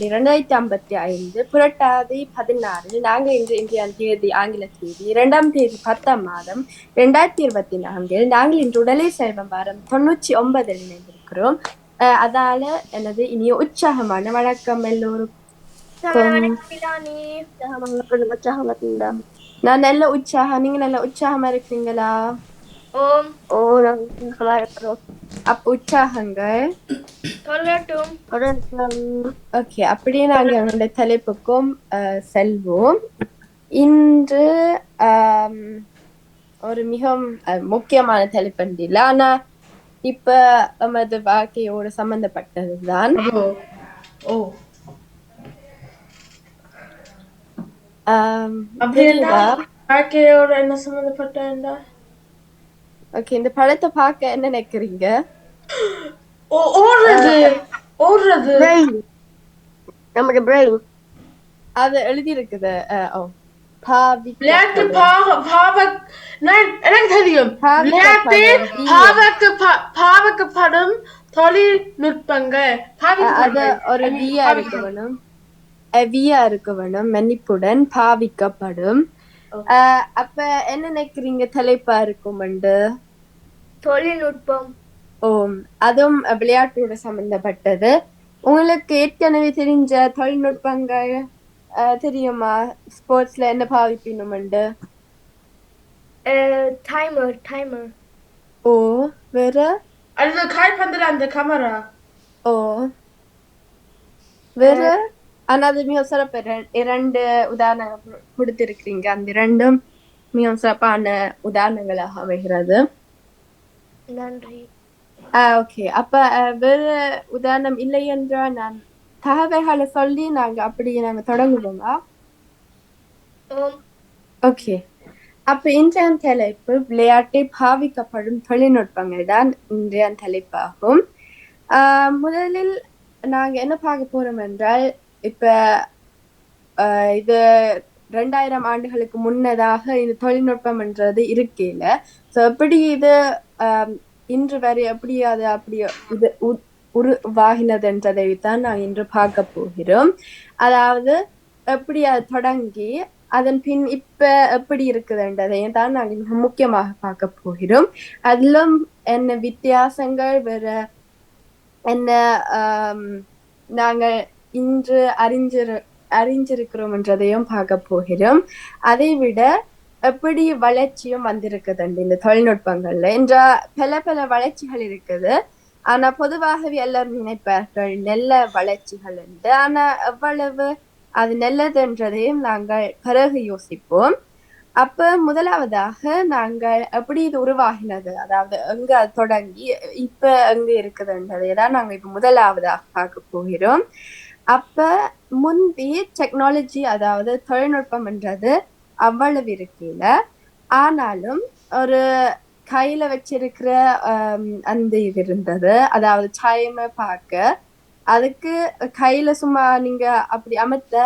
இரண்டாயிரத்தி ஐம்பத்தி ஐந்து புரட்டாதி பதினாறு நாங்கள் இன்று இந்தியா தேதி ஆங்கில தேதி இரண்டாம் தேதி பத்தாம் மாதம் இரண்டாயிரத்தி இருபத்தி நான்கில் நாங்கள் இன்று உடலை செல்வம் வாரம் தொண்ணூற்றி ஒன்பதில் இணைந்திருக்கிறோம். அஹ் அதால எனது இனிய உற்சாகமான வணக்கம் எல்லோருக்கும். நான் நல்ல உற்சாகம் நீங்க நல்ல உற்சாகமா இருக்கீங்களா ஓம் ஓ நாங்கள் நல்லா இருக்கிறோம் அப்ப உற்சாகங்கள் சொல்லட்டும் ஓகே அப்படியே நாங்கள் எங்களுடைய தலைப்புக்கும் அஹ், செல்வோம். இன்று ஒரு மிகவும் முக்கியமான தலைப்பு இல்லை ஆனா இப்ப நமது வாழ்க்கையோடு சம்பந்தப்பட்டதுதான். ஓ? வாழ்க்கையோட என்ன சம்மந்தப்பட்ட ஓகே இந்த படத்தை பார்க்க என்ன நினைக்கிறீங்க? ஓடுறது. ஓடுறது. நம்முடைய பிரெயின் அது எழுதி இருக்குது ஓ. பாவி விளையாட்டு பாவ பாவ நான் எனக்கு தெரியும். பாவிக்கப்படும் விளையாட்டு வீரம். பாவக்கு ப- பாவக்கப்படும் தொழில்நுட்பங்கள். அது. ஒரு வியா இருக்க வேணும். வியா இருக்க வேணும். மன்னிப்புடன் பாவிக்கப்படும். அப்ப என்ன நினைக்கிறீங்க? தலைப்பா இருக்கும் தொழில்நுட்பம். ஓம். அதுவும் விளையாட்டோட சம்பந்தப்பட்டது. உங்களுக்கு ஏற்கனவே தெரிஞ்ச தொழில்நுட்பங்கள் தெரியுமா? ஸ்போர்ட்ஸ்ல என்ன பாவிக்கணும்ண்டு டைமர் டைமர் ஓ வேற? அது காய்பந்துல அந்த கேமரா ஓ. வேற? ஆனா அது மிக சிறப்பு இர- இரண்டு உதாரணங்கள் கொடுத்திருக்கிறீங்க. அந்த இரண்டும் மிகவும் சிறப்பான உதாரணங்களாக அமைகிறது. நன்றி. ஓகே. அப்ப வேற உதாரணம் இல்லை என்றால் நான் தகவல்களை சொல்லி நாங்க அப்படியே நாங்க தொடங்குவோமா? ஓகே. அப்ப இன்றைய தலைப்பு விளையாட்டை பாவிக்கப்படும் தொழில்நுட்பங்கள் தான் இன்றைய தலைப்பாகும். முதலில் நாங்க என்ன பார்க்க போறோம் என்றால் இப்ப இது ரெண்டாயிரம் ஆண்டுகளுக்கு முன்னதாக இந்த தொழில்நுட்பம் என்றது இருக்கையில. ஸோ எப்படி இது இன்று வரை எப்படி அது அப்படி இது உ- உருவாகினதுன்றதை தான் நான் இன்று பார்க்க போகிறோம். அதாவது எப்படி அது தொடங்கி அதன் பின் இப்ப எப்படி இருக்குதுன்றதையும் தான் நாங்கள் மிக முக்கியமாக பார்க்க போகிறோம். அதிலும் என்ன வித்தியாசங்கள் வேற என்ன நாங்கள் இன்று அறிஞ்சிரு அறிஞ்சிருக்கிறோம்ன்றதையும் பார்க்க போகிறோம். அதை விட எப்படி வளர்ச்சியும் வந்திருக்குதுண்டு இந்த தொழில்நுட்பங்கள்ல. என்ற பல பல வளர்ச்சிகள் இருக்குது. ஆனா பொதுவாகவே எல்லாரும் நினைப்பார்கள் நல்ல வளர்ச்சிகள் உண்டு. ஆனா எவ்வளவு அது நல்லதுன்றதையும் நாங்கள் பிறகு யோசிப்போம். அப்ப முதலாவதாக நாங்கள் எப்படி இது உருவாகினது? அதாவது எங்க அது தொடங்கி இப்ப எங்க இருக்குதுன்றதை தான் நாங்க இப்ப முதலாவதாக பார்க்க போகிறோம். அப்ப முந்தி டெக்னாலஜி அதாவது தொழில்நுட்பம்ன்றது அவ்வளவு இருக்கல ஆனாலும் ஒரு கையில வச்சிருக்கிற அந்த இது இருந்தது. அதாவது டைமை பார்க்க. அதுக்கு கையில சும்மா நீங்க அப்படி அமர்த்த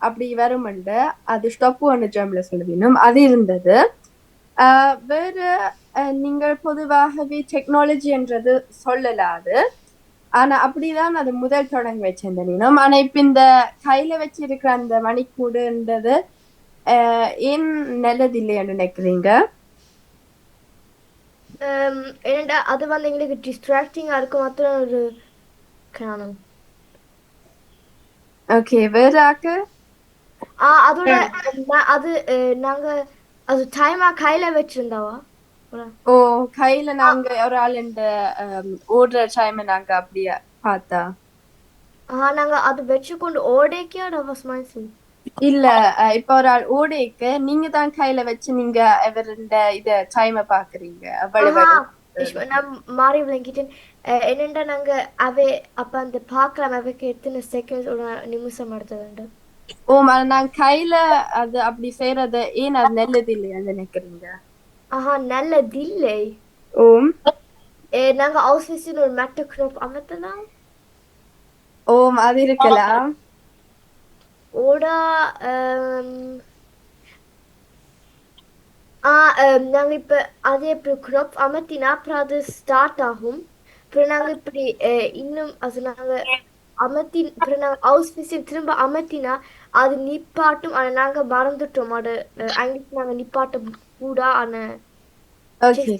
அப்படி வருமெண்டு அது ஸ்டொப்பு ஒன்று ஜம்ல சொல்லுவீனும். அது இருந்தது. வேறு நீங்கள் பொதுவாகவே டெக்னாலஜி என்றது சொல்லலாது. ஆனா அப்படிதான் அது முதல் தொடங்கி வச்சிருந்தேனும் ஆனா இப்ப இந்த கையில வச்சிருக்கிற அந்த மணிக்கூடுன்றது ஏன் நல்லதில்லைன்னு நினைக்கிறீங்க? ஏன்னா அது வந்து எங்களுக்கு டிஸ்ட்ராக்டிங்காக இருக்கும் மாத்திரம் ஒரு காணும் ஓகே வேற ஆக்கு? ஆ அதோட அது நாங்க அது டைமா கையில வச்சிருந்தாவா? ஓ கையில நாங்க ஒரு ஆள் இந்த ஓடுற டைமை நாங்க அப்படியே பார்த்தா? ஆ நாங்க அது வச்சுக்கொண்டு ஓடேக்கே அது வாஸ் மைண்ட் இல்ல இப்ப ஒரு ஆள் ஓடைக்கு நீங்க தான் கையில வச்சு நீங்க அவர் இந்த இத டைமை பாக்குறீங்க அவ்வளவு நான் மாறி விளங்கிட்டேன். என்னண்டா நாங்க அவை அப்ப அந்த பார்க்கலாம் அவைக்கு எத்தனை செகண்ட்ஸ் ஒரு நிமிஷம் எடுத்ததுண்டு ஓ நான் கையில அது அப்படி செய்யறது ஏன் அது நல்லது இல்லையான்னு நினைக்கிறீங்க? ஆஹா நல்லதில்லை ஓம் அஹ், நாங்க ஆஃபீஸில் ஒரு மெட்ட knop அமர்த்தலாம் ஓம் அது இருக்கலாம் Oder ähm, ஆ ähm, நாங்க இப்ப அதே இப்படி knopf அமர்த்தினா அப்புறம் அது ஸ்டார்ட் ஆகும் அப்புறம் நாங்க இப்படி இன்னும் அது நாங்க அமர்த்தி அப்புறம் நாங்க ஹவுஸ் திரும்ப அமர்த்தினா அது நிப்பாட்டும் ஆனா நாங்க மறந்துட்டோம் அது அஹ், அங்கிட்டு நாங்க நிப்பாட்ட கூடா ஆனா ஓகே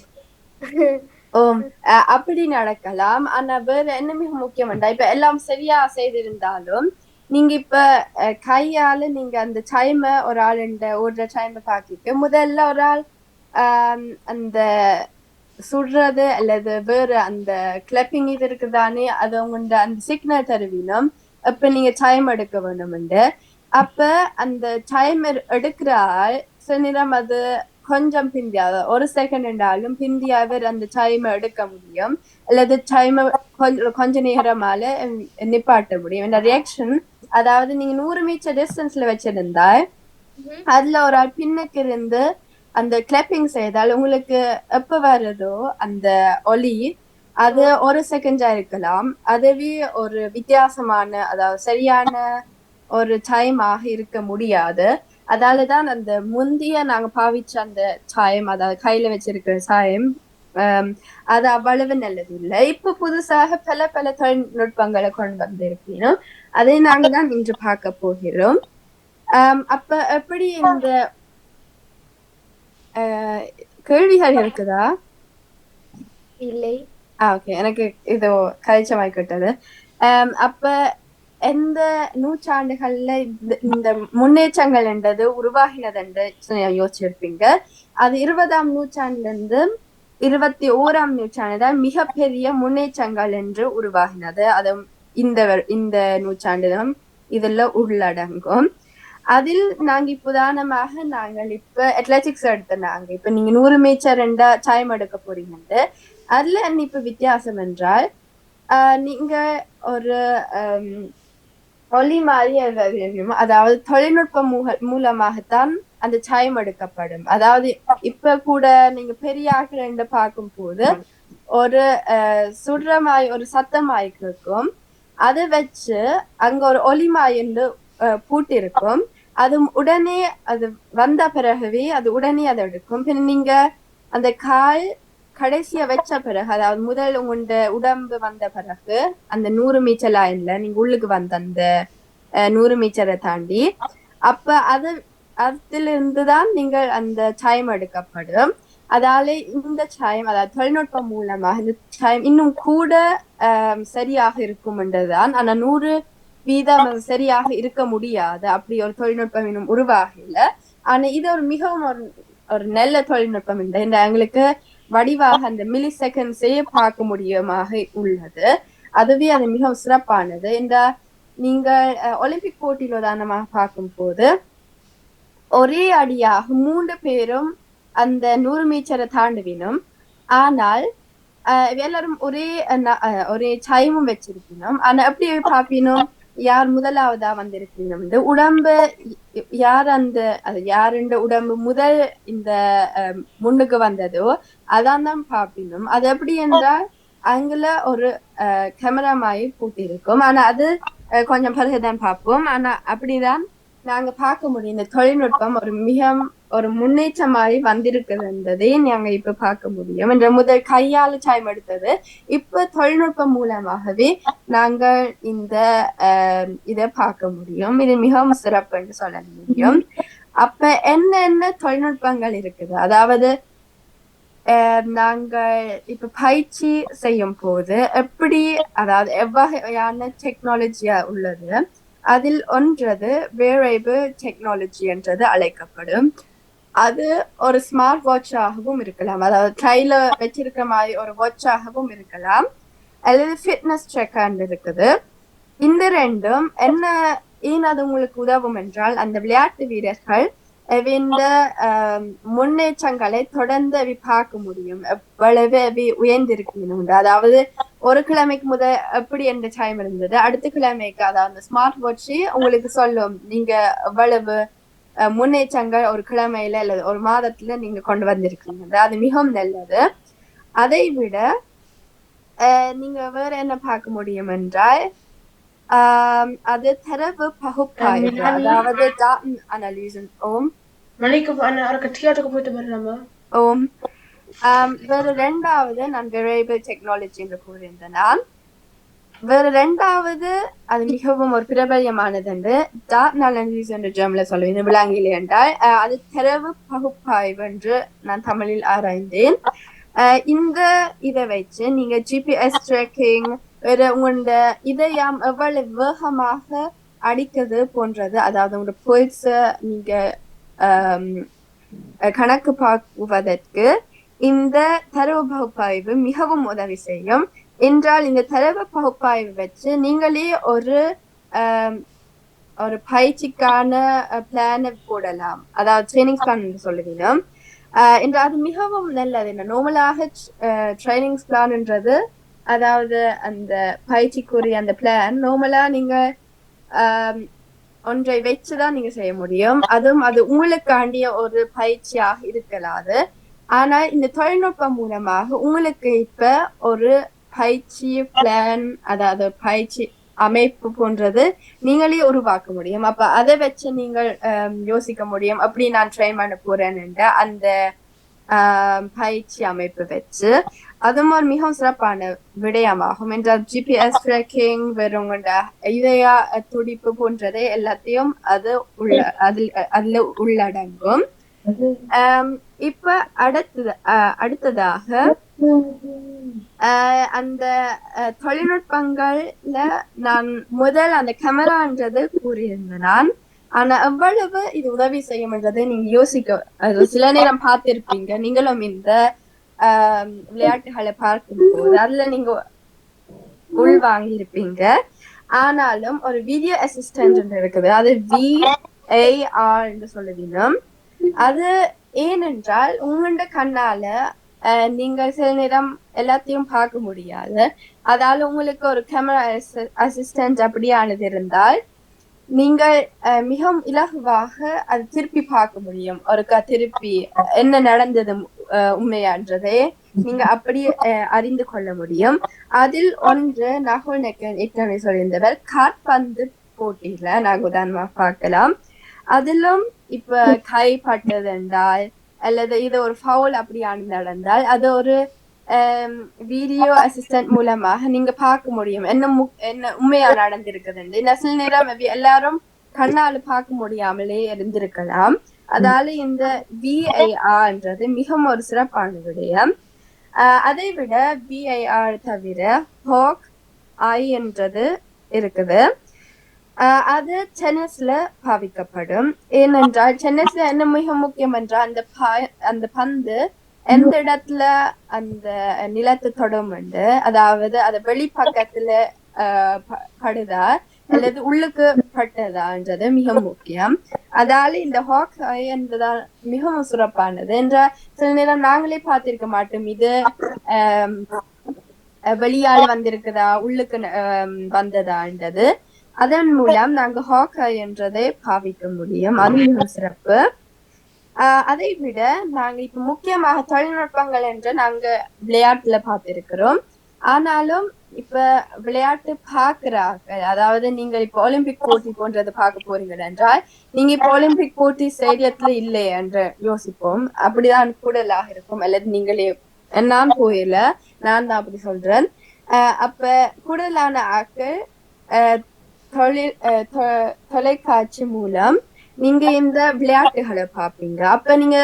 அஹ் அப்படி நடக்கலாம். ஆனா வேற என்ன மிக முக்கியம்டா இப்ப எல்லாம் சரியா செய்திருந்தாலும் நீங்க இப்ப கையால நீங்க அந்த டைம ஒரு ஆள் ஓடுற டைம பாக்கிட்டு முதல்ல ஒரு ஆள் அந்த சுடுறது அல்லது வேற அந்த கிளப்பிங் இது இருக்குதானே அது உங்க அந்த சிக்னல் தருவீனம் அப்ப நீங்க டைம் எடுக்க வேணும்ண்டு. அப்ப அந்த டைமர் எடுக்கிற ஆள் சில நேரம் அது கொஞ்சம் பிந்தியாத. ஒரு செகண்ட் என்றாலும் பிந்தியாவர் அந்த டைமை எடுக்க முடியும். அல்லது டைமை கொஞ்ச நேரமால நிப்பாட்ட முடியும். இந்த ரியாக்ஷன் அதாவது நீங்க நூறு மீட்டர் டிஸ்டன்ஸ்ல வச்சிருந்தா அதுல ஒரு ஆள் பின்னுக்கு இருந்து அந்த கிளப்பிங் செய்தால் உங்களுக்கு எப்ப வருதோ அந்த ஒலி அது ஒரு செகண்டா இருக்கலாம். அதுவே ஒரு வித்தியாசமான அதாவது சரியான ஒரு டைம் ஆக இருக்க முடியாது. அதாலதான் அந்த முந்திய நாங்க பாவிச்ச அந்த சாயம் அதாவது கையில வச்சிருக்கிற சாயம் அது அவ்வளவு நல்லது இல்லை. இப்ப புதுசாக பல பல தொழில்நுட்பங்களை கொண்டு வந்திருக்கணும் அதை நாங்க தான் இன்று பார்க்க போகிறோம். அப்ப எப்படி இந்த கேள்விகள் இருக்குதா? இல்லை. ஓகே. எனக்கு இது கழிச்சமாய் கிட்டது அப்ப எந்த நூற்றாண்டுகள்ல இந்த- இந்த முன்னேற்றங்கள் என்றது உருவாகினது என்று யோசிச்சிருப்பீங்க. அது இருபதாம் நூற்றாண்டுல இருந்து இருபத்தி ஓராம் நூற்றாண்டு தான் மிகப்பெரிய முன்னேற்றங்கள் என்று உருவாகினது. அது இந்த இந்த நூற்றாண்டிலும் இதுல உள்ளடங்கும். அதில் நாங்க இப்ப உதாரணமாக நாங்கள் இப்ப அத்லெட்டிக்ஸ் எடுத்த நாங்க இப்ப நீங்க நூறு மீச்சர் ரெண்டா சாயம் எடுக்க போறீங்க அதுல இப்ப வித்தியாசம் என்றால் ஆஹ் நீங்க ஒரு ஆம், ஒலி மாதிரி அதாவது தொழில்நுட்பம் மூலமாகத்தான் அந்த டைம் எடுக்கப்படும். அதாவது இப்ப கூட நீங்க பெரிய ஆட்கள் பார்க்கும் போது ஒரு சுடுறமாய் ஒரு சத்தமாய் இருக்கும் அதை வச்சு அங்க ஒரு ஒலிமாய் என்று ஆஹ், பூட்டிருக்கும். அது உடனே அது வந்த பிறகுவே அது உடனே அதை எடுக்கும். பின் நீங்க அந்த கால் கடைசியா வச்ச பிறகு அதாவது முதல் உங்களோட உடம்பு வந்த பிறகு அந்த நூறு மீட்டர் லைன்ல நீங்க உள்ளுக்கு வந்த அந்த அஹ், நூறு மீச்சரை தாண்டி அப்ப அது அதிலிருந்து தான் நீங்கள் அந்த சாயம் எடுக்கப்படும். அதால இந்த சாயம் அதாவது தொழில்நுட்பம் மூலமாக இந்த சாயம் இன்னும் கூட சரியாக இருக்கும் என்றுதான் ஆனா நூறு வீதம் சரியாக இருக்க முடியாது. அப்படி ஒரு தொழில்நுட்பம் இன்னும் உருவாகல. ஆனா இது ஒரு மிகவும் ஒரு ஒரு நல்ல தொழில்நுட்பம் இந்த எங்களுக்கு வடிவாக அந்த மில்லி செகண்ட்ஸே பார்க்க முடியுமாக உள்ளது. அதுவே அது மிகவும் சிறப்பானது. இந்த நீங்கள் ஒலிம்பிக் போட்டியில் உதாரணமாக பார்க்கும் போது ஒரே அடியாக மூன்று பேரும் அந்த நூறு மீட்டரை தாண்டுவினும் ஆனால் அஹ், எல்லாரும் ஒரே ஒரே டைமும் வச்சிருக்கணும் ஆனா எப்படி பார்ப்பினும்? யார் முதலாவதா வந்திருக்கீங்க வந்து உடம்பு யார் அந்த அது யாருண்ட உடம்பு முதல் இந்த அஹ், முன்னுக்கு வந்ததோ அதான் தான் பாப்பினும் அது எப்படி என்றால் அங்குல ஒரு கேமரா மாதிரி பூட்டிருக்கும் ஆனா அது கொஞ்சம் பிறகுதான் பார்ப்போம். ஆனா அப்படிதான் நாங்க பார்க்க முடியும். இந்த தொழில்நுட்பம் ஒரு மிக ஒரு முன்னேற்றமாய் வந்திருக்குதுன்றதை நாங்க இப்ப பார்க்க முடியும். என்ற முதல் கையால சாயம் எடுத்தது. இப்ப தொழில்நுட்பம் மூலமாகவே நாங்கள் இந்த இதை பார்க்க முடியும். இது மிகவும் சிறப்பு என்று சொல்ல முடியும். அப்ப என்னென்ன தொழில்நுட்பங்கள் இருக்குது? அதாவது அஹ், நாங்கள் இப்ப பயிற்சி செய்யும் போது எப்படி அதாவது எவ்வகையான டெக்னாலஜியா உள்ளது? அதில் ஒன்றது வேரைபு டெக்னாலஜி என்றது அழைக்கப்படும். அது ஒரு ஸ்மார்ட் வாட்சாகவும் இருக்கலாம். அதாவது கையில வச்சிருக்கிற மாதிரி ஒரு வாட்சாகவும் இருக்கலாம். அல்லது ஃபிட்னஸ் செக்கான்னு இருக்குது. இந்த ரெண்டும் என்ன ஏன் அது உங்களுக்கு உதவும் என்றால் அந்த விளையாட்டு வீரர்கள் இந்த ஆஹ், முன்னேற்றங்களை தொடர்ந்து அவி பார்க்க முடியும். எவ்வளவு அவி உயர்ந்திருக்கணும் அதாவது ஒரு கிழமைக்கு முத எப்படி எந்த டைம் இருந்தது? அடுத்த கிழமைக்கு அதாவது ஸ்மார்ட் வாட்ச் உங்களுக்கு சொல்லும். நீங்க எவ்வளவு முன்னேற்றங்கள் ஒரு கிழமையில அல்லது ஒரு மாதத்துல நீங்க கொண்டு வந்திருக்கீங்க அது மிகவும் நல்லது. அதை விட நீங்க வேற என்ன பார்க்க முடியும் என்றால் அது தரவு பகுப்பாய்வு. அதாவது டாட்டன் அனலிசன் ஓம். ஓம். வேற ரெண்டாவது நான் வேரியபிள் டெக்னாலஜி என்று கூறியிருந்தேன் வேற ரெண்டாவது அது மிகவும் ஒரு பிரபல்யமானது என்று டாட் அனாலிசிஸ் என்று ஜெர்மல சொல்லுவேன். விளங்கில் என்றால் அது தரவு பகுப்பாய்வு என்று நான் தமிழில் ஆராய்ந்தேன். இந்த இதை வச்சு நீங்க ஜிபிஎஸ் ட்ராக்கிங் வேற உங்களோட இதயம் எவ்வளவு வேகமாக அடிக்கிறது போன்றது அதாவது உங்களோட புல்ஸ நீங்க கணக்கு பார்க்குவதற்கு இந்த தரவு பகுப்பாய்வு மிகவும் உதவி செய்யும். என்றால் இந்த தரவு பகுப்பாய்வு வச்சு நீங்களே ஒரு ஒரு பயிற்சிக்கான பிளானை போடலாம். அதாவது ட்ரைனிங் பிளான் என்று சொல்லுவீங்க ஆஹ் என்று அது மிகவும் நல்லது. என்ன நார்மலாக ட்ரைனிங்ஸ் பிளான்ன்றது அதாவது அந்த பயிற்சிக்குரிய அந்த பிளான் நார்மலா நீங்க ஒன்றை வச்சுதான் நீங்க செய்ய முடியும். அதுவும் அது உங்களுக்காண்டிய ஒரு பயிற்சியாக இருக்கலாது ஆனால் இந்த தொழில்நுட்பம் மூலமாக உங்களுக்கு இப்ப ஒரு பயிற்சி பிளான் அதாவது பயிற்சி அமைப்பு போன்றது நீங்களே உருவாக்க முடியும். அப்ப அதை வச்சு நீங்கள் யோசிக்க முடியும். அப்படி நான் ட்ரை பண்ண போறேன்னு அந்த பயிற்சி அமைப்பு வச்சு அதுவும் ஒரு மிகவும் சிறப்பான விடயமாகும். என்றால் ஜிபிஎஸ் ட்ராக்கிங் வெறும் இதய துடிப்பு போன்றதை எல்லாத்தையும் அது உள்ள அதில் அதுல உள்ளடங்கும். இப்ப அடுத்தது அடுத்ததாக அந்த தொழில்நுட்பங்கள்ல நான் முதல் அந்த கேமரான்றது கூறியிருந்தேன். நான் ஆனா எவ்வளவு இது உதவி செய்யும் என்றதை நீங்க யோசிக்க சில நேரம் பார்த்திருப்பீங்க. நீங்களும் இந்த ஆஹ், விளையாட்டுகளை பார்க்கும்போது அதுல நீங்க உள் வாங்கியிருப்பீங்க ஆனாலும் ஒரு வீடியோ அசிஸ்டன்ட் இருக்குது. அது வி ஏஆர் என்று சொல்லுவீங்க. அது ஏனென்றால் உங்களோட கண்ணால அஹ், நீங்கள் சில நேரம் எல்லாத்தையும் பார்க்க முடியாது. அதால உங்களுக்கு ஒரு கேமரா அசிஸ்டன்ட் அப்படியானது இருந்தால் நீங்கள் அஹ், மிகவும் இலகுவாக அது திருப்பி பார்க்க முடியும். ஒருக்கா திருப்பி என்ன நடந்தது அஹ், உண்மையான்றதை நீங்க அப்படி அஹ், அறிந்து கொள்ள முடியும். அதில் ஒன்று நகுல் ஏற்கனவே சொல்லியிருந்தவர் காற்பந்து போட்டியில நாங்க உதாரணமா பார்க்கலாம். அதிலும் இப்ப கை பட்டது என்றால் அல்லது இது ஒரு ஃபவுல் அப்படியான நடந்தால் அது ஒரு வீடியோ அசிஸ்டன்ட் மூலமாக நீங்க பார்க்க முடியும். என்ன மு- என்ன உண்மையா நடந்திருக்குதுன்னு இந்த சில நேரம் எல்லாரும் கண்ணால பார்க்க முடியாமலே இருந்திருக்கலாம். அதால இந்த விஐஆர்ன்றது மிகவும் ஒரு சிறப்பான விடயம். அதை விட விஐஆர் தவிர ஹோக் ஐ என்றது இருக்குது. அது டென்னிஸ்ல பாவிக்கப்படும். ஏனென்றால் டென்னிஸ்ல என்ன மிக முக்கியம் என்றால் அந்த அந்த பந்து எந்த இடத்துல அந்த நிலத்தை தொடும் உண்டு அதாவது அது வெளிப்பக்கத்துல ஆஹ் படுதா அல்லது உள்ளுக்கு பட்டதான்றது மிக முக்கியம். அதால இந்த ஹாக் என்றதான் மிகவும் சிறப்பானது. என்ற சில நேரம் நாங்களே பார்த்திருக்க மாட்டோம். இது ஆம், வெளியால வந்திருக்குதா உள்ளுக்கு ஆம், வந்ததான்றது அதன் மூலம் நாங்க ஹாக்கா என்றதை பாவிக்க முடியும். அது சிறப்பு. ஆஹ் அதை விட நாங்க இப்ப முக்கியமாக தொழில்நுட்பங்கள் என்று நாங்க விளையாட்டுல பார்த்திருக்கிறோம். ஆனாலும் இப்ப விளையாட்டு பாக்குறாங்க அதாவது நீங்க இப்ப ஒலிம்பிக் போட்டி போன்றது பார்க்க போறீங்க என்றால் நீங்க இப்ப ஒலிம்பிக் போட்டி ஸ்டேடியத்துல இல்லை என்று யோசிப்போம். அப்படிதான் கூடலாக இருக்கும். அல்லது நீங்களே நான் போயில நான் தான் அப்படி சொல்றேன். ஆஹ் அப்ப கூடுதலான ஆக்கள் ஆஹ் தொழில் ஆஹ் தொ- தொலைக்காட்சி மூலம் நீங்க இந்த விளையாட்டுகளை பாப்பீங்க அப்ப நீங்க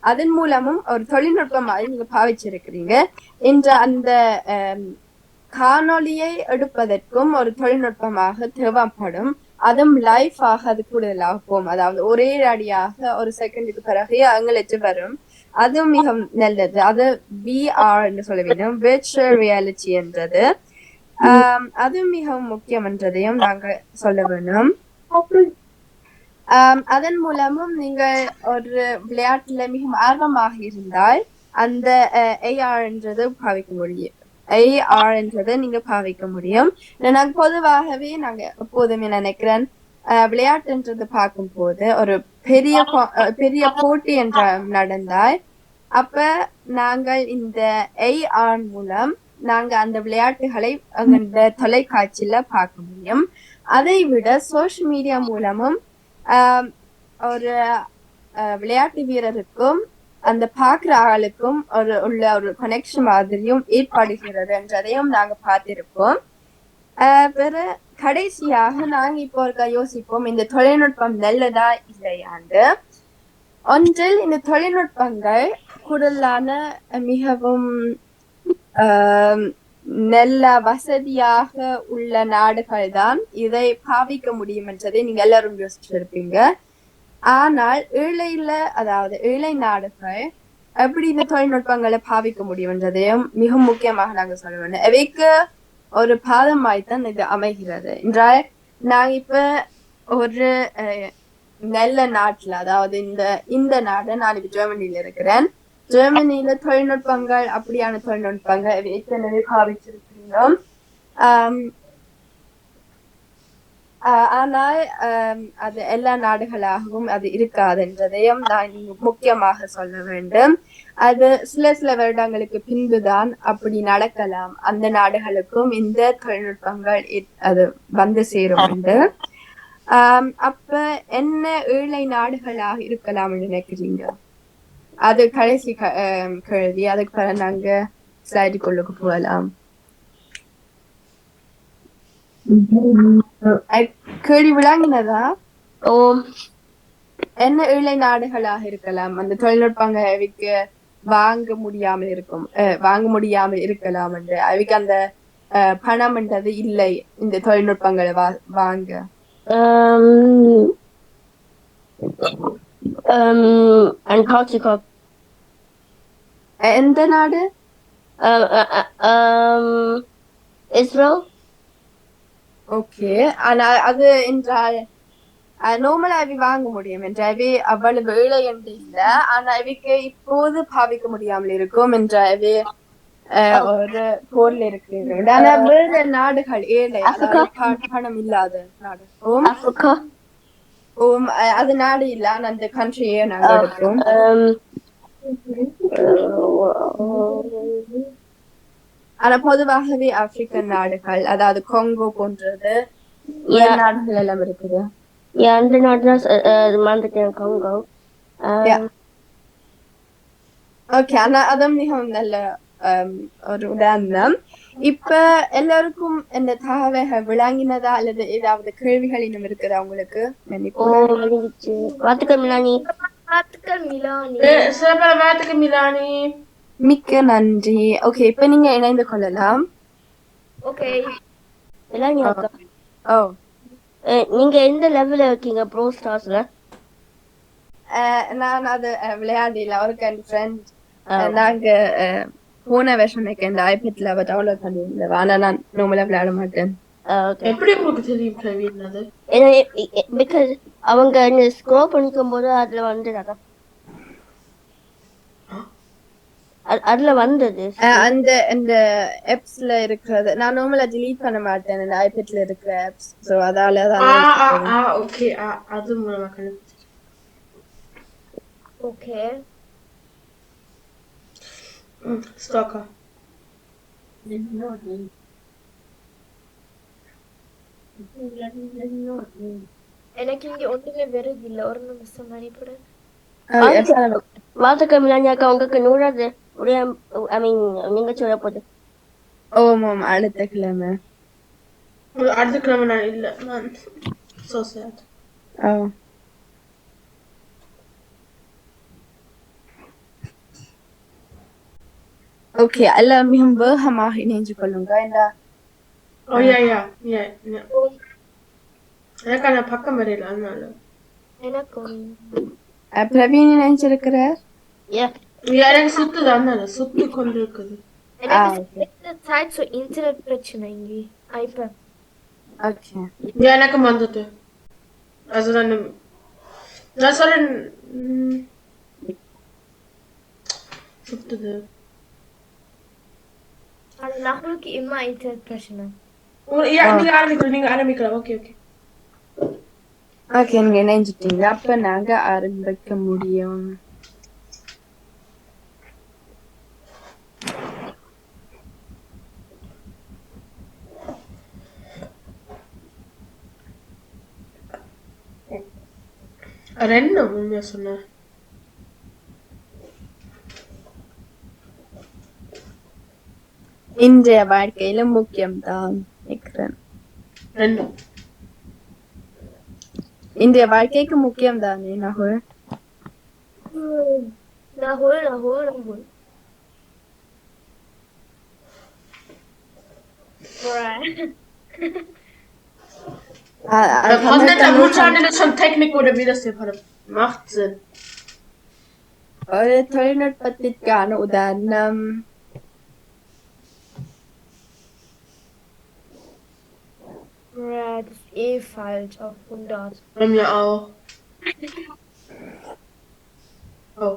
அதன் மூலமும் ஒரு தொழில்நுட்பம் மாதிரி நீங்க பாவிச்சிருக்கிறீங்க. என்ற அந்த காணொலியை காணொளியை எடுப்பதற்கும் ஒரு தொழில்நுட்பமாக தேவைப்படும். அதுவும் லைஃப் ஆக அது கூடுதலாக போகும். அதாவது ஒரே அடியாக ஒரு செகண்டுக்கு பிறகு எங்களுக்கு வரும். அது மிக நல்லது. அது விஆர் என்று சொல்ல வேண்டும். விர்ச்சுவல் ரியாலிட்டி என்றது. அது மிகவும் முக்கியம் என்றதையும் நாங்க சொல்ல வேணும். அதன் மூலமும் நீங்கள் ஒரு விளையாட்டுல மிகவும் ஆர்வமாக இருந்தால் அந்த ஏஆர் என்றது பாவிக்க முடியும். ஏஆர் என்றதை நீங்க பாவிக்க முடியும். நான் பொதுவாகவே நாங்க எப்போதுமே நினைக்கிறேன் விளையாட்டுன்றது விளையாட்டுன்றது பார்க்கும்போது ஒரு பெரிய பெரிய போட்டி என்ற நடந்தால் அப்ப நாங்கள் இந்த ஏஆர் மூலம் நாங்க அந்த விளையாட்டுகளை அந்த தொலைக்காட்சியில பார்க்க முடியும். அதை விட சோசியல் மீடியா மூலமும் ஒரு அஹ், விளையாட்டு வீரருக்கும் அந்த பாக்குற ஆளுக்கும் ஒரு உள்ள ஒரு கனெக்ஷன் மாதிரியும் ஏற்படுகிறது என்றதையும் நாங்க பார்த்திருப்போம். ஆஹ் பிற கடைசியாக நாங்க இப்போ இருக்க யோசிப்போம் இந்த தொழில்நுட்பம் நல்லதா இல்லையாண்டு. ஒன்றில் இந்த தொழில்நுட்பங்கள் கூடுதலான மிகவும் நல்ல வசதியாக உள்ள நாடுகள் தான் இதை பாவிக்க முடியும் என்றதை நீங்க எல்லாரும் யோசிச்சிருப்பீங்க. ஆனால் ஏழையில அதாவது ஏழை நாடுகள் எப்படி இந்த தொழில்நுட்பங்களை பாவிக்க முடியும் என்றதையும் மிக முக்கியமாக நாங்க சொல்ல வேண்டும். அவைக்கு ஒரு பாதமாய்த்தான் இது அமைகிறது. என்றால் நாங்க இப்ப ஒரு அஹ், நல்ல நாட்டுல அதாவது இந்த இந்த நாடு நான் இப்ப ஜெர்மனியில இருக்கிறேன். ஜெர்மனில தொழில்நுட்பங்கள் அப்படியான தொழில்நுட்பங்கள் ஏற்கனவே பாவிச்சிருக்கிறோம். ஆஹ் ஆனால் அது எல்லா நாடுகளாகவும் அது இருக்காது என்றதையும் நான் முக்கியமாக சொல்ல வேண்டும். அது சில சில வருடங்களுக்கு பின்புதான் அப்படி நடக்கலாம். அந்த நாடுகளுக்கும் இந்த தொழில்நுட்பங்கள் அது வந்து சேரும் என்று. ஆம், அப்ப என்ன ஏழை நாடுகளாக இருக்கலாம் நினைக்கிறீங்க? அது கடைசி கேள்வி அதுக்கு பிறகு நாங்க ஸ்லைடுக்குள்ளுக்கு போகலாம் கேள்வி விளங்கினதா ஓம் என்ன ஏழை நாடுகளாக இருக்கலாம் அந்த தொழில்நுட்பங்கள் அவைக்கு வாங்க முடியாமல் இருக்கும் அஹ், வாங்க முடியாமல் இருக்கலாம் என்று அவைக்கு அந்த பணம் என்றது இல்லை இந்த தொழில்நுட்பங்களை வா வாங்க Antarctica. அஹ், எந்த நாடு Israel. ஓகே ஆனா அது என்றால் நோமலா அவை வாங்க முடியும் என்ற அவை அவ்வளவு ஏழை என்று இல்ல ஆனா அவைக்கு இப்போது பாவிக்க முடியாமல் இருக்கும் என்ற அவை அஹ், ஒரு பொருள் இருக்கு ஆனா வேற நாடுகள் ஏழை பணம் இல்லாத நாடு ஓம் Africa ஓம் அஹ், அது நாடு இல்ல அந்த கண்ட்ரியே நாங்க எடுப்போம் ஆனா பொதுவாகவே ஆப்பிரிக்கன் நாடுகள் அதாவது கொங்கோ போன்றது. நாடுகள் எல்லாம் இருக்குது. அந்த நாடு தான் மறந்துட்டேன் Yeah. ஓகே ஆனா அதுவும் மிகவும் நல்ல ஒரு உதாரணம். இப்ப எல்லாருக்கும் இந்த தகவல்கள் விளங்கினதா அல்லது ஏதாவது கேள்விகள் இன்னும் இருக்குதா உங்களுக்கு? பாத்துக்க மிலானி. பார்த்துக்கள் மிலானி. மிக்க நன்றி. ஓகே இப்ப நீங்க இணைந்து கொள்ளலாம். ஓகே. Milani oh. நீங்க எந்த லெவல்ல இருக்கீங்க ப்ரோ ஸ்டார்ஸ்ல அஹ், நான் அது அஹ், விளையாடல ஒரு கன் ஃப்ரெண்ட் நாங்க அஹ், போன வருஷம் எனக்கு இந்த ஐபேட்ல அவ டவுன்லோட் பண்ணியிருந்தேன் ஆனா நான் நார்மலா விளையாட மாட்டேன் எப்படி உங்களுக்கு தெரியும் பிரவீன் அது பிகாஸ் அவங்க ஸ்க்ரோல் பண்ணிக்கும் போது அதுல வந்தது அதான். அது- அதுல வந்தது. அந்த இந்த ஆப்ஸ்ல இருக்கிறது. நான் நார்மலா delete பண்ண மாட்டேன் இந்த ஐபேட்ல இருக்கிற ஆப்ஸ் சோ அதால தான் ஆ ஆ ஓகே அது மூலமா கண்டுபிடிச்சு ஓகே ம் ஸ்டாக்கா எனக்கு இங்க ஒண்ணுமே வருது இல்ல. ஒரு நிமிஷம் மணிப்படு. பாத்துக்க மிலானி அக்கா. உங்களுக்கு நூறாது உடைய ஐ மீன் நீங்க சொல்ல போது. ஓமாம் அடுத்த கிழமை. அடுத்த கிழமை நான் இல்ல. நான் சோ சேட் ஓ ஓகே எல்லாம் மிகவும் வேகமாக இணைஞ்சு கொள்ளுங்க இந்த ஓ யா யா யா யா எனக்கு அந்த பக்கம் வரையில அதனால எனக்கு ஒண்ணு. அஹ், பிரவீன் இணைஞ்சிருக்கிறார் ஏ யா, எனக்கு சுத்துது அதனால சுத்தி கொண்டு இருக்குது எனக்கு சைட் சோ இன்டர்நெட் பிரச்சனை இங்க ஐப ஓகே யா, எனக்கு வந்துட்டு அது நான் நான் சொல்றேன் ம், சுத்துது ஆனா நம்மளுக்கு இம்மா இன்டர்நெட் பிரச்சனை உங்க- யா, நீங்க ஆரம்பிக்கலாம் நீங்க ஆரம்பிக்கலாம் ஓகே ஓகே ஓகே நீங்க இணைஞ்சிட்டீங்க அப்ப நாங்க ஆரம்பிக்க முடியும் ரெண்டு உண்மையா சொன்னேன் இன்றைய வாழ்க்கையில முக்கியம்தான் நினைக்கிறேன் ரெண்டும் இன்றைய வாழ்க்கைக்கு முக்கியம் தானே Nakul Nahul, Nahul, Nahul. Right. அ- அ- Der Kontinent Nutschhandel ist schon Technik oder wie das hier gerade macht Sinn. ஒரு தொழில்நுட்பத்திற்கான உதாரணம் Right, das ist eh falsch auf 100. Bei mir auch. Oh.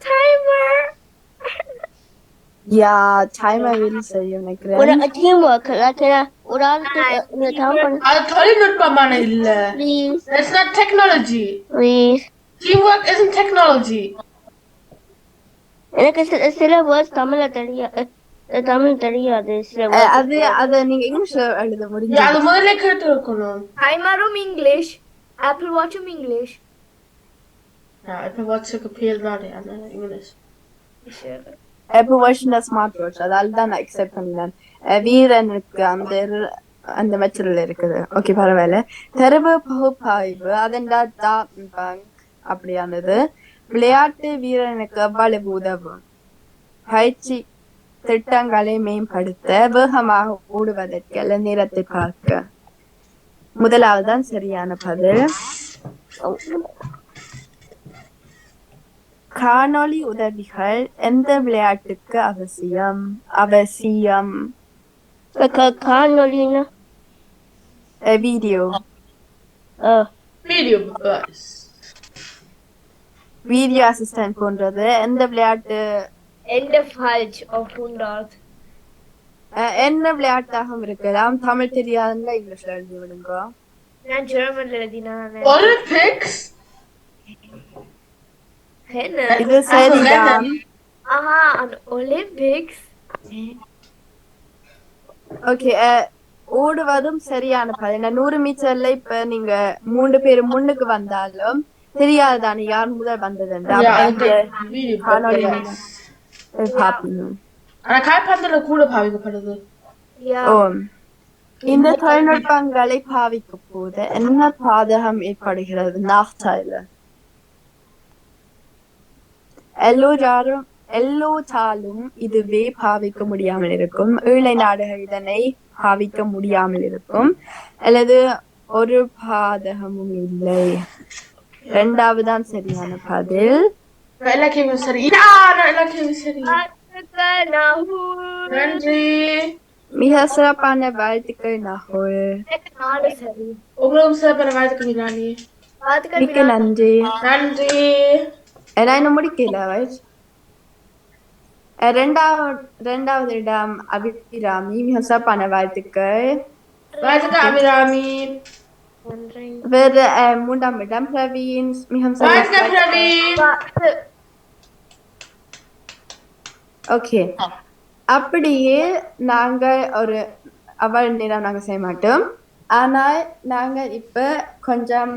Timer! யா டைமர் வீல் செய்யும் ஒரு நினைக்கிறேன் டீம் ஒர்க் லைக் ஒரு ஆளுக்கு இந்த Tom பண்ண Also Tollnutbamana illa. Please That's not technology. Please Teamwork isn't technology. எனக்கு சில சில வேர்ட்ஸ் தமிழ்ல தெரியாது தமிழ் தெரியாது. அது அத நீங்க இங்கிலீஷ்ல எழுத முடியும் also முதல்ல கேட்டு இருக்கணும். Timer English. Apple Watch English. Ja, Apple Watch kapel var det, Anna, English. Ich höre. Apple watch smart watch அதால தான் நான் அக்செப்ட் பண்ணினேன் அ, வீரனுக்கு அந்த அந்த மெச்சரில் இருக்குது ஓகே பரவாயில்ல தரவு பகுப்பாய்வு அதெண்டா தான் அப்படியானது விளையாட்டு வீரனுக்கு அவ்வளவு உதவும் பயிற்சி திட்டங்களை மேம்படுத்த வேகமாக ஓடுவதற்கு அல்ல நேரத்தை பார்க்க. முதலாவதுதான் சரியான பதில். காணொளி உதவிகள் எந்த விளையாட்டுக்கு அவசியம்? அவசியம். க- காணொளின்னா வீடியோ. Videobeweis. வீடியோ அசிஸ்டன்ட் போன்றது எந்த விளையாட்டு Ende falsch auf 100. அஹ், என்ன விளையாட்டாகவும் இருக்கலாம்? தமிழ் தெரியாதுன்னா இங்கிலீஷ்ல எழுதி விடுங்க. நான் German எழுதினா Olympics? என்ன? இது சரிதான். Aha, an Olympics. ஓகே ஓடுவதும் சரியான பதில் நான் நூறு மீட்டர்ல இப்ப நீங்க மூன்று பேர் முன்னுக்கு வந்தாலும் தெரியாதுதானே யார் முதல் வந்ததுன்னு Ja, அப்ப also காணொளி Videobeweis. பார்க்கணும் ஆனா கால்பந்துல கூட பாவிக்கப்படுது Ja. ஓ இந்த தொழில்நுட்பங்களை பாவிக்கும் போது என்ன பாதகம் ஏற்படுகிறது நாக்டைல எல்லோராரும் எல்லோராலும் இதுவே பாவிக்க முடியாமல் இருக்கும் ஏழை நாடுகள் இதனை பாவிக்க முடியாமல் இருக்கும் அல்லது ஒரு பாதகமும் இல்லை இரண்டாவதுதான் சரியான பதில் எல்லா கேள்வியும் சரி யா நான் எல்லா கேள்வியும் சரி Nahul. நன்றி மிக சிறப்பான வாழ்த்துக்கள் நகுல் நாலு சரி உங்களுக்கு சிறப்பான வாழ்த்துக்கள் மிலானி வாழ்த்துக்கள் மிக்க நன்றி நன்றி நான் இன்னும் முடிக்கல வயசு ரெண்டாவது ரெண்டாவது இடம் அபிராமி மிக சிறப்பான வாழ்த்துக்கள் வாழ்த்துக்கள் அபிராமி நன்றி வேற அஹ், மூன்றாம் இடம் பிரவீன் மிக வாழ்த்துக்கள் பிரவீன் ஓகே அப்படியே நாங்கள் ஒரு அவள் நேரம் நாங்க செய்ய மாட்டோம். ஆனால் நாங்க இப்ப கொஞ்சம்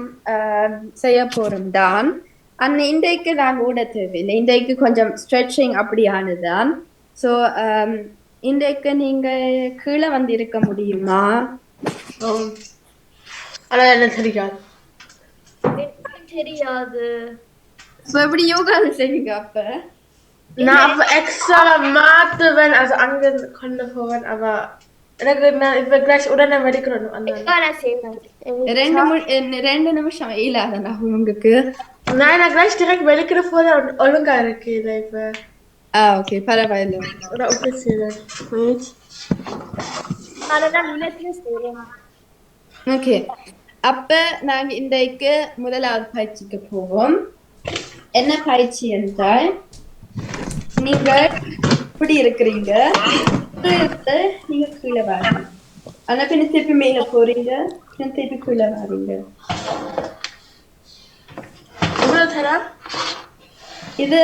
செய்ய போறோம் தான். அன்ன இன்றைக்கு நாங்க ஓட தேவையில்லை. இன்றைக்கு கொஞ்சம் ஸ்ட்ரெச்சிங் அப்படியானதுதான். ஸோ இன்றைக்கு நீங்க கீழே வந்து இருக்க முடியுமா ஆனா என்ன தெரியாது. தெரியாது. ஸோ எப்படி யோகா செய்வீங்க அப்ப? நான் அப்ப extra மாத்துவேன் also angekündigt worden aber எனக்கு நான் இப்ப gleich உடனே வெடிக்கிறோம் அந்த நான் செய்வேன் ரெண்டு மு- அஹ், ரெண்டு நிமிஷம் இல்லாத நான் உங்களுக்கு Nein, na gleich direkt வெடிக்கிற போது ஒழுங்கா இருக்கு இல்ல இப்ப ஆ ஓகே பரவாயில்ல oder offiziell Wait. அதெல்லாம் நினைச்சு செய்வேன் ஓகே அப்ப நாங்க இன்றைக்கு முதலாவது பயிற்சிக்கு போவோம் என்ன பயிற்சி என்றால் நீங்க இப்படி இருக்கிறீங்க. நீங்க கீழே வரீங்க ஆனா பின்ன திருப்பி மேல போறீங்க. பின்ன திருப்பி கீழே வரீங்க. எவ்வளவு இது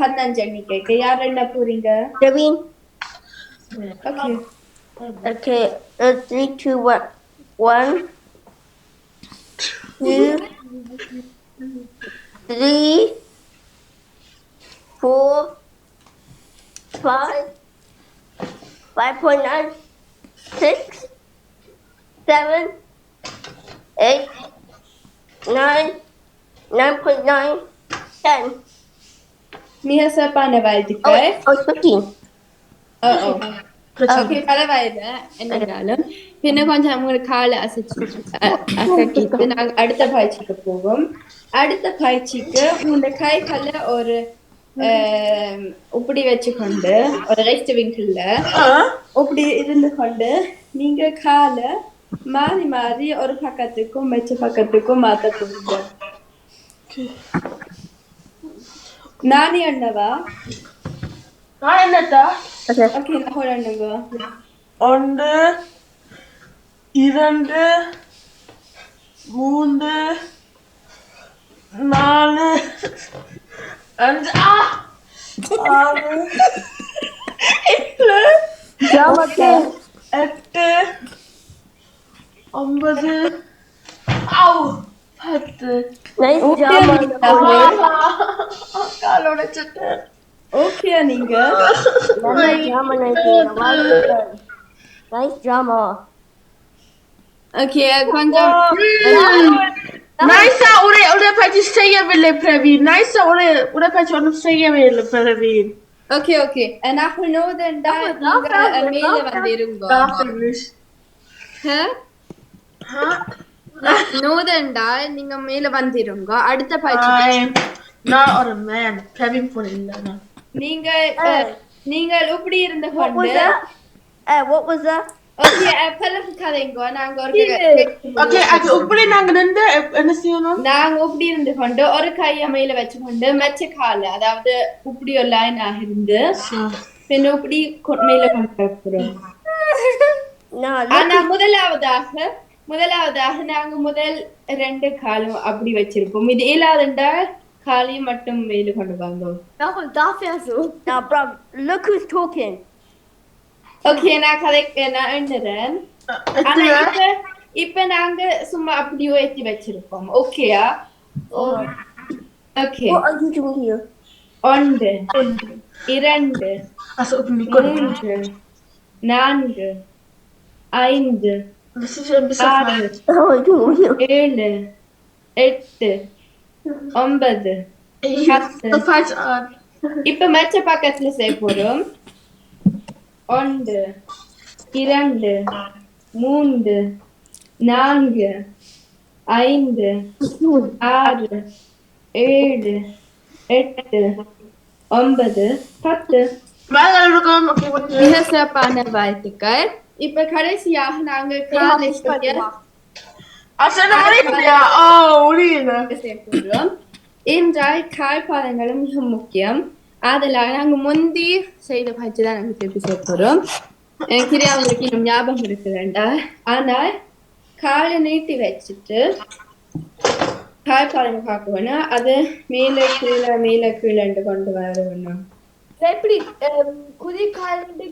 பதினஞ்சு எண்ணிக்கைக்கு யார் என்ன போறீங்க? Praveen okay okay three two one one two three four five, five point nine, six, seven, eight, nine, nine point nine, ten. Miha sa panavaldikay. Oh, oh, fifteen. Oo. Okay பரவாயில்ல என்னன்னாலும் இன்னும் கொஞ்சம் அவங்களுக்கு காலை அசைச்சு அசைக்கிட்டு நாங்கள் அடுத்த பயிற்சிக்கு போவோம் அடுத்த பயிற்சிக்கு உங்களோட கைகளில் ஒரு இப்படி வச்சுக்கொண்டு ஒரு ரெஸ்ட் விங்கிள்ல இப்படி இருந்து கொண்டு நீங்க காலை மாறி மாறி ஒரு பக்கத்துக்கும் மெச்ச பக்கத்துக்கும் மாத்த போறீங்க நானே அண்ணவா? என்னத்தா? ஓகே நான் அண்ணங்க ஒன்று இரண்டு மூன்று நாலு. அஞ்சு ஆ ஆறு ஏழு எட்டு ஒன்பது ஆவ் பத்து Nice Okay, job, Anita. Anna. காலோட சுட்டேன் ஓகே நீங்க Nice drama, Nigeria. Nice drama. Okay கொஞ்சம் நைஸா உடை உடற்பயிற்சி செய்யவில்லை பிரவீன் நைஸா உடை உடற்பயிற்சி ஒன்றும் செய்யவில்லை பிரவீன் ஓகே ஓகே நான் நோதண்டா நீங்க மேல வந்திருங்க நோதண்டா நீங்க மேல வந்திருங்க அடுத்த பயிற்சி நான் ஒரு மேன் பிரவீன் போல இல்லை நீங்க நீங்கள் இப்படி இருந்த What was கொண்டு that? Uh, what was that? Okay பிறகு கதைங்க நாங்க ஒரு ஓகே அது இப்படி நாங்க நின்று எப்- என்ன செய்யணும்? நாங்க இப்படி இருந்து கொண்டு ஒரு கைய மேல வச்சுக்கொண்டு மெச்ச கால அதாவது இப்படி ஒரு லைனாக இருந்து பின்ன இப்படி மேல கொண்டு No, ஆனா முதலாவதாக முதலாவதாக நாங்க முதல் ரெண்டு காலும் அப்படி வச்சிருப்போம். இது இல்லாதண்டா காலையும் மட்டும் மேல கொண்டு darf er so. now, bro, look who's talking. Okay நான் கதை நான் எண்ணுறேன் ஆனா இப்ப இப்ப நாங்க சும்மா அப்படி உயர்த்தி வச்சிருப்போம் ஓகேயா okay What are you doing here? ஒன்று இரண்டு Also, irgendwie gut. மூன்று நான்கு ஐந்து Das ist ein bisschen ஆறு falsch. What are you doing here? ஏழு எட்டு ஒன்பது பத்து So falsch an. இப்ப மற்ற பக்கத்துல செய்ய போறோம் ஒன்று இரண்டு மூன்று நான்கு ஐந்து ஆறு ஏழு எட்டு ஒன்பது பத்து Weitergekommen, okay, okay. மிக சிறப்பான வாழ்த்துக்கள் இப்ப கடைசியாக நாங்க காலை செய்ய Also, eine Olivia. Oh, Olivia. செய்ய போறோம் என்றால் கால்பாதங்களும் மிக முக்கியம் அதெல்லாம் நாங்க முந்தி செய்த பயிற்சி தான் நாங்க திருப்பி எனக்கு இது அவங்களுக்கு இன்னும் ஞாபகம் இருக்குதுண்டா ஆனால் காலை நீட்டி வச்சுட்டு கால்பாதம் பார்க்கணும் அது மேலே கீழே மேலே கீழே கொண்டு வர வேணும் எப்படி குதிக்காலண்டு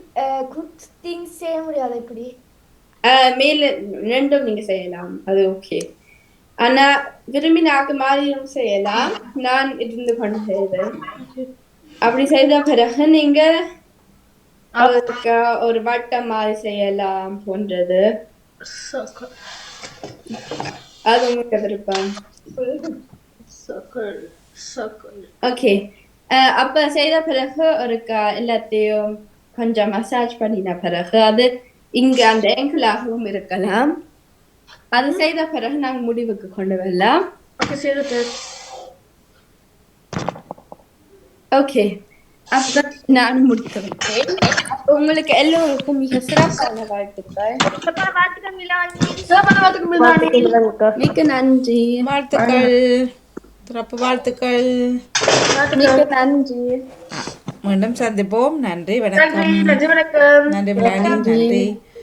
குத்திங் செய்ய முடியாது எப்படி ஆஹ் மேல ரெண்டும் நீங்க செய்யலாம் அது ஓகே ஆனா விரும்பினாக்க மாதிரியும் செய்யலாம் நான் இருந்து கொண்டு செய்தேன் அப்படி செய்த பிறகு நீங்க ஒரு வட்டம் மாதிரி செய்யலாம் போன்றது. அது உங்களுக்கு விருப்பம். ஓகே அப்ப செய்த பிறகு ஒரு எல்லாத்தையும் கொஞ்சம் மசாஜ் பண்ணின பிறகு அது இங்க அந்த ஏங்கிளாகவும் இருக்கலாம். அது செய்த பிறகு நாங்க முடிவுக்கு கொண்டு வரலாம். ஓகே அப்ப நான் முடித்து விட்டேன் அப்ப உங்களுக்கு எல்லோருக்கும் மிக சிறப்பான வாழ்த்துக்கள். மிக்க நன்றி. வாழ்த்துக்கள். சிறப்பு வாழ்த்துக்கள். மிக்க நன்றி. மீண்டும் சந்திப்போம். நன்றி வணக்கம். நன்றி வணக்கம்.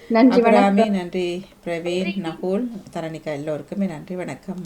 நன்றி பிராணி நன்றி. நன்றி. பிரவீன் நகுல் தரணிகா எல்லோருக்குமே நன்றி வணக்கம்.